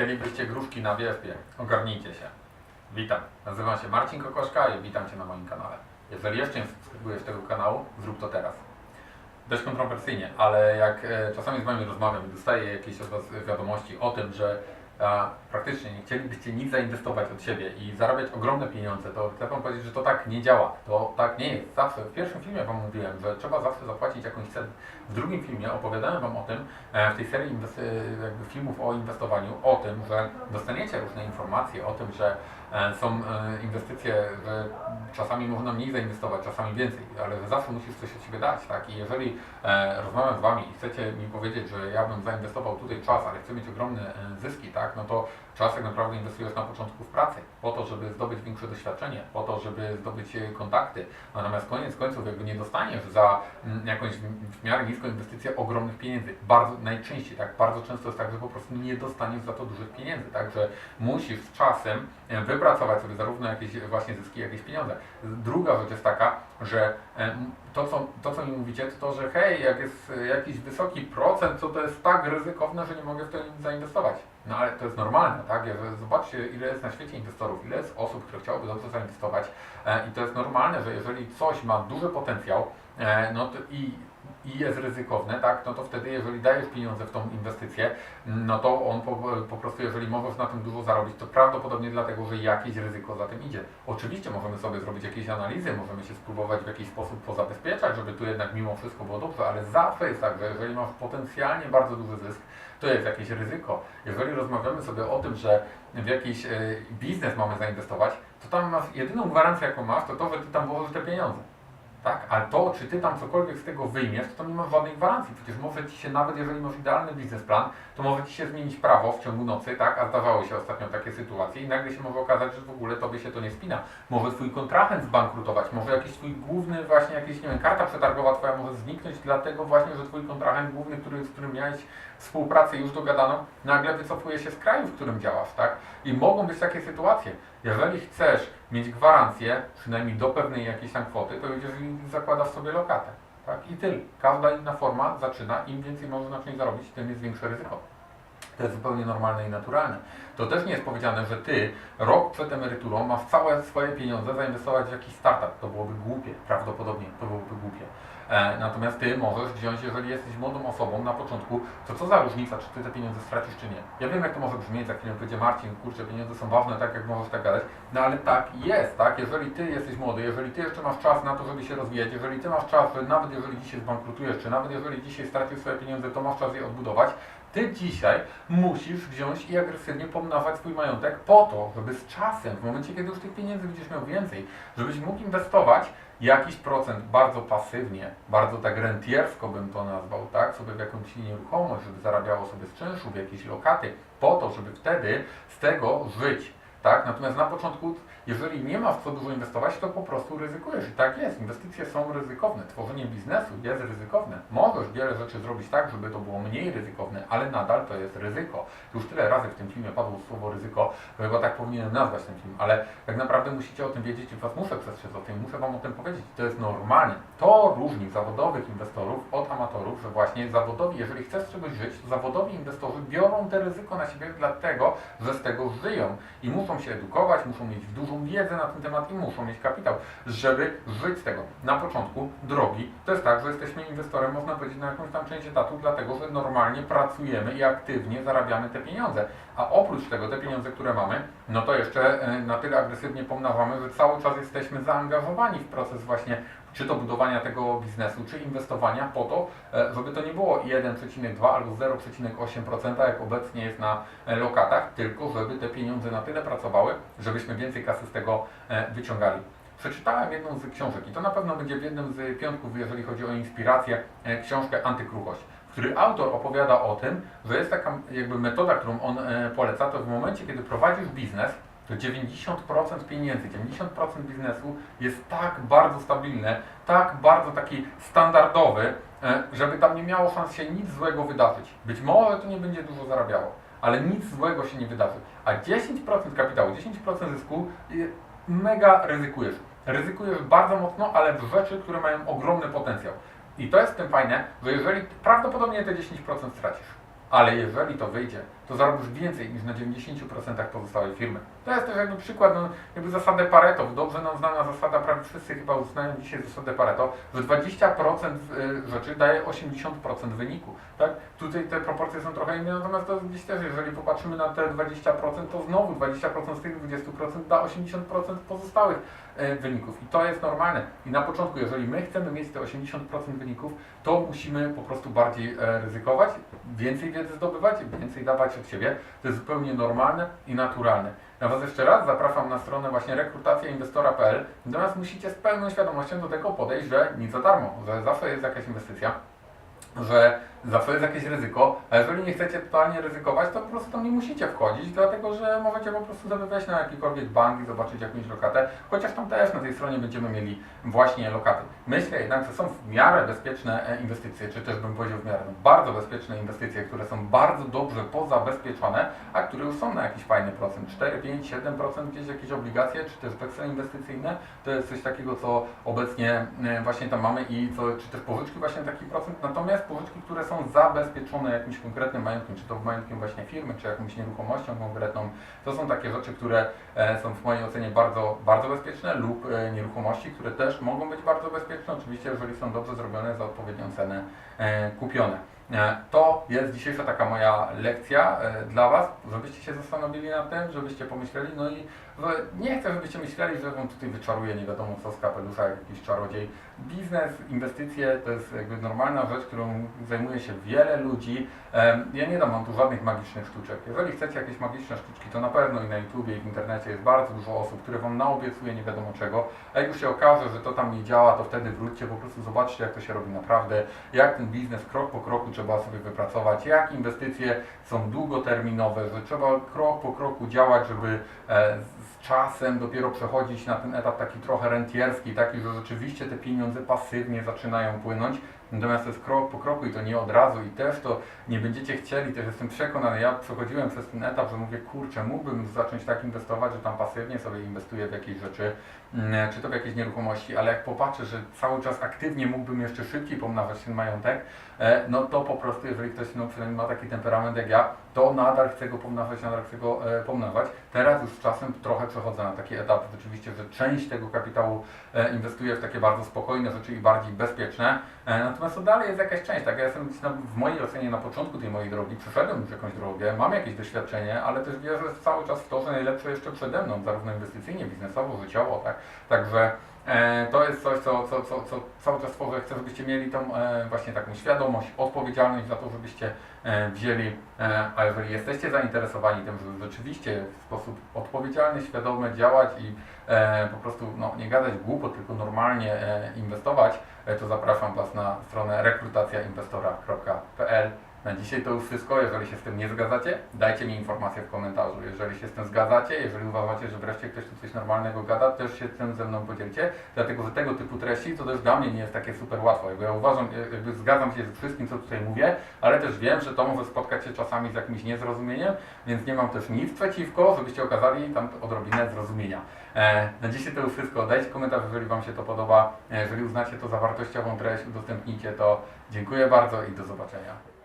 Chcielibyście gruszki na wyspie? Ogarnijcie się. Witam, nazywam się Marcin Kokoszka i witam Cię na moim kanale. Jeżeli jeszcze nie subskrybujesz tego kanału, zrób to teraz. Dość kontrowersyjnie, ale jak e, czasami z Wami rozmawiam i dostaję jakieś od Was wiadomości o tym, że praktycznie nie chcielibyście nic zainwestować od siebie i zarabiać ogromne pieniądze, to chcę Wam powiedzieć, że to tak nie działa. To tak nie jest. Zawsze, w pierwszym filmie Wam mówiłem, że trzeba zawsze zapłacić jakąś cenę. W drugim filmie opowiadałem Wam o tym, e, w tej serii e, filmów o inwestowaniu, o tym, że dostaniecie różne informacje o tym, że są e, inwestycje, że czasami można mniej zainwestować, czasami więcej, ale że zawsze musisz coś od siebie dać, tak? I jeżeli e, rozmawiam z Wami i chcecie mi powiedzieć, że ja bym zainwestował tutaj czas, ale chcę mieć ogromne e, zyski, tak? No to czas tak naprawdę inwestujesz na początku w pracy, po to, żeby zdobyć większe doświadczenie, po to, żeby zdobyć e, kontakty. Natomiast koniec końców jakby nie dostaniesz za mm, jakąś w, miarę niską inwestycję ogromnych pieniędzy. Bardzo najczęściej, tak? Bardzo często jest tak, że po prostu nie dostaniesz za to dużych pieniędzy, także musisz z czasem e, wypracować sobie zarówno jakieś właśnie zyski, jakieś pieniądze. Druga rzecz jest taka, że to co, to, co mi mówicie, to to, że hej, jak jest e, jakiś wysoki procent, to to jest tak ryzykowne, że nie mogę w to zainwestować. No ale to jest normalne, tak? Zobaczcie, ile jest na świecie inwestorów, ile jest osób, które chciałyby dobrze zainwestować e, i to jest normalne, że jeżeli coś ma duży potencjał, e, no to i i jest ryzykowne, tak, no to wtedy jeżeli dajesz pieniądze w tą inwestycję, no to on po, po prostu, jeżeli możesz na tym dużo zarobić, to prawdopodobnie dlatego, że jakieś ryzyko za tym idzie. Oczywiście możemy sobie zrobić jakieś analizy, możemy się spróbować w jakiś sposób pozabezpieczać, żeby tu jednak mimo wszystko było dobrze, ale zawsze jest tak, że jeżeli masz potencjalnie bardzo duży zysk, to jest jakieś ryzyko. Jeżeli rozmawiamy sobie o tym, że w jakiś e, biznes mamy zainwestować, to tam masz, jedyną gwarancję jaką masz, to to, że ty tam włożysz te pieniądze. Tak? Ale to, czy ty tam cokolwiek z tego wyjmiesz, to nie masz żadnej gwarancji. Przecież może ci się, nawet jeżeli masz idealny biznesplan, to może ci się zmienić prawo w ciągu nocy, tak? A zdarzały się ostatnio takie sytuacje i nagle się może okazać, że w ogóle tobie się to nie spina. Może twój kontrahent zbankrutować, może jakiś twój główny właśnie, jakiś, nie wiem, karta przetargowa twoja może zniknąć, dlatego właśnie, że twój kontrahent główny, który, z którym miałeś współpracę już dogadaną, nagle wycofuje się z kraju, w którym działasz, tak? I mogą być takie sytuacje. Jeżeli chcesz mieć gwarancję, przynajmniej do pewnej jakiejś tam kwoty, to jeżeli zakładasz sobie lokatę, tak? I tyle. Każda inna forma zaczyna, im więcej możesz na czymś zarobić, tym jest większe ryzyko. To jest zupełnie normalne i naturalne. To też nie jest powiedziane, że ty rok przed emeryturą masz całe swoje pieniądze zainwestować w jakiś startup. To byłoby głupie, prawdopodobnie to byłoby głupie. E, natomiast ty możesz wziąć, jeżeli jesteś młodą osobą na początku, to co za różnica, czy ty te pieniądze stracisz, czy nie. Ja wiem, jak to może brzmieć, za chwilę powiedzie Marcin, kurczę, pieniądze są ważne, tak jak możesz tak gadać, no ale tak jest, tak? Jeżeli ty jesteś młody, jeżeli ty jeszcze masz czas na to, żeby się rozwijać, jeżeli ty masz czas, że nawet jeżeli dzisiaj zbankrutujesz, czy nawet jeżeli dzisiaj stracisz swoje pieniądze, to masz czas je odbudować, ty dzisiaj musisz wziąć i agresywnie pomnażać swój majątek po to, żeby z czasem, w momencie kiedy już tych pieniędzy będziesz miał więcej, żebyś mógł inwestować jakiś procent bardzo pasywnie, bardzo tak rentiersko bym to nazwał, tak, sobie w jakąś nieruchomość, żeby zarabiało sobie z czynszu, w jakieś lokaty, po to, żeby wtedy z tego żyć, tak, natomiast na początku, jeżeli nie masz w co dużo inwestować, to po prostu ryzykujesz i tak jest, inwestycje są ryzykowne, tworzenie biznesu jest ryzykowne, możesz wiele rzeczy zrobić tak, żeby to było mniej ryzykowne, ale nadal to jest ryzyko. Już tyle razy w tym filmie padło słowo ryzyko, chyba tak powinienem nazwać ten film, ale tak naprawdę musicie o tym wiedzieć i Was muszę przestrzec o tym, muszę Wam o tym powiedzieć. To jest normalne. To różni zawodowych inwestorów od amatorów, że właśnie zawodowi, jeżeli chcesz czegoś żyć, zawodowi inwestorzy biorą te ryzyko na siebie dlatego, że z tego żyją i muszą się edukować, muszą mieć dużą wiedzę na ten temat i muszą mieć kapitał, żeby żyć z tego. Na początku drogi to jest tak, że jesteśmy inwestorem, można powiedzieć, na jakąś tam część etatu, dlatego że normalnie pracujemy i aktywnie zarabiamy te pieniądze. A oprócz tego, te pieniądze, które mamy, no to jeszcze e, na tyle agresywnie pomnażamy, że cały czas jesteśmy zaangażowani w proces właśnie czy to budowania tego biznesu, czy inwestowania po to, e, żeby to nie było 1,2 albo 0,8% jak obecnie jest na e, lokatach, tylko żeby te pieniądze na tyle pracowały, żebyśmy więcej kasy z tego e, wyciągali. Przeczytałem jedną z książek i to na pewno będzie w jednym z piątków, jeżeli chodzi o inspirację, książkę Antykruchość, w której autor opowiada o tym, że jest taka jakby metoda, którą on poleca, to w momencie, kiedy prowadzisz biznes, to 90% pieniędzy, 90% biznesu jest tak bardzo stabilne, tak bardzo taki standardowy, e, żeby tam nie miało szans się nic złego wydarzyć. Być może to nie będzie dużo zarabiało, ale nic złego się nie wydarzy. A 10% kapitału, 10% zysku y, mega ryzykujesz. Ryzykujesz bardzo mocno, ale w rzeczy, które mają ogromny potencjał. I to jest w tym fajne, że jeżeli prawdopodobnie te 10% stracisz, ale jeżeli to wyjdzie to zarobisz więcej niż na 90% pozostałej firmy. To jest też jakby przykład, no, jakby zasadę Pareto, dobrze nam znana zasada, prawie wszyscy chyba uznają dzisiaj zasadę Pareto, że 20% y, rzeczy daje 80% wyniku. Tak? Tutaj te proporcje są trochę inne, natomiast to gdzieś też, jeżeli popatrzymy na te 20%, to znowu 20% z tych 20% da 80% pozostałych e, wyników. I to jest normalne. I na początku, jeżeli my chcemy mieć te 80% wyników, to musimy po prostu bardziej e, ryzykować, więcej wiedzy zdobywać, więcej dawać od siebie. To jest zupełnie normalne i naturalne. Ja Was jeszcze raz zapraszam na stronę właśnie rekrutacjainwestora.pl. Natomiast musicie z pełną świadomością do tego podejść, że nic za darmo, że zawsze jest jakaś inwestycja że zawsze jest jakieś ryzyko, a jeżeli nie chcecie totalnie ryzykować, to po prostu tam nie musicie wchodzić, dlatego że możecie po prostu sobie na jakikolwiek bank i zobaczyć jakąś lokatę, chociaż tam też na tej stronie będziemy mieli właśnie lokaty. Myślę jednak, że są w miarę bezpieczne e, inwestycje, czy też bym powiedział w miarę no, bardzo bezpieczne inwestycje, które są bardzo dobrze pozabezpieczone, a które już są na jakiś fajny procent, 4, 5, 7% gdzieś jakieś obligacje, czy też weksle inwestycyjne, to jest coś takiego, co obecnie e, właśnie tam mamy i co, czy też pożyczki właśnie taki procent, natomiast pożyczki, które są zabezpieczone jakimś konkretnym majątkiem, czy to majątkiem właśnie firmy, czy jakąś nieruchomością konkretną, to są takie rzeczy, które e, są w mojej ocenie bardzo, bardzo bezpieczne lub e, nieruchomości, które też mogą być bardzo bezpieczne, oczywiście jeżeli są dobrze zrobione za odpowiednią cenę e, kupione. E, To jest dzisiejsza taka moja lekcja e, dla Was, żebyście się zastanowili nad tym, żebyście pomyśleli, no i nie chcę, żebyście myśleli, że Wam tutaj wyczaruje nie wiadomo co z kapelusza, jak jakiś czarodziej. Biznes, inwestycje to jest jakby normalna rzecz, którą zajmuje się wiele ludzi. Em, Ja nie dam Wam tu żadnych magicznych sztuczek. Jeżeli chcecie jakieś magiczne sztuczki, to na pewno i na YouTubie i w internecie jest bardzo dużo osób, które Wam naobiecuje nie wiadomo czego. A jak już się okaże, że to tam nie działa, to wtedy wróćcie, po prostu zobaczcie jak to się robi naprawdę, jak ten biznes krok po kroku trzeba sobie wypracować, jak inwestycje są długoterminowe, że trzeba krok po kroku działać, żeby e, z czasem dopiero przechodzić na ten etap taki trochę rentierski, taki, że rzeczywiście te pieniądze pasywnie zaczynają płynąć. Natomiast to jest krok po kroku i to nie od razu i też to nie będziecie chcieli, też jestem przekonany, ja przechodziłem przez ten etap, że mówię, kurczę, mógłbym zacząć tak inwestować, że tam pasywnie sobie inwestuję w jakieś rzeczy, mm, czy to w jakieś nieruchomości, ale jak popatrzę, że cały czas aktywnie mógłbym jeszcze szybciej pomnażać ten majątek, e, no to po prostu, jeżeli ktoś no, przynajmniej ma taki temperament jak ja, to nadal chcę go pomnażać, nadal chcę go e, pomnażać. Teraz już z czasem trochę przechodzę na taki etap rzeczywiście, że część tego kapitału e, inwestuję w takie bardzo spokojne rzeczy i bardziej bezpieczne. E, natomiast to dalej jest jakaś część, tak? Ja jestem w mojej ocenie na początku tej mojej drogi, przeszedłem już jakąś drogę, mam jakieś doświadczenie, ale też wierzę cały czas w to, że najlepsze jeszcze przede mną, zarówno inwestycyjnie, biznesowo, życiowo, tak? Także To jest coś, co, co, co, co cały czas tworzę. Chcę, żebyście mieli tą e, właśnie taką świadomość, odpowiedzialność za to, żebyście e, wzięli, e, a jeżeli jesteście zainteresowani tym, żeby rzeczywiście w sposób odpowiedzialny, świadomy działać i e, po prostu no, nie gadać głupot, tylko normalnie e, inwestować, e, to zapraszam Was na stronę rekrutacja.inwestora.pl. Na dzisiaj to już wszystko. Jeżeli się z tym nie zgadzacie, dajcie mi informację w komentarzu. Jeżeli się z tym zgadzacie, jeżeli uważacie, że wreszcie ktoś tu coś normalnego gada, też się tym ze mną podzielcie, dlatego że tego typu treści to też dla mnie nie jest takie super łatwo. Jakby ja uważam, jakby zgadzam się z wszystkim, co tutaj mówię, ale też wiem, że to może spotkać się czasami z jakimś niezrozumieniem, więc nie mam też nic przeciwko, żebyście okazali tam odrobinę zrozumienia. E, na dzisiaj to już wszystko. Dajcie komentarz, jeżeli Wam się to podoba. E, jeżeli uznacie to za wartościową treść, udostępnijcie to. Dziękuję bardzo i do zobaczenia.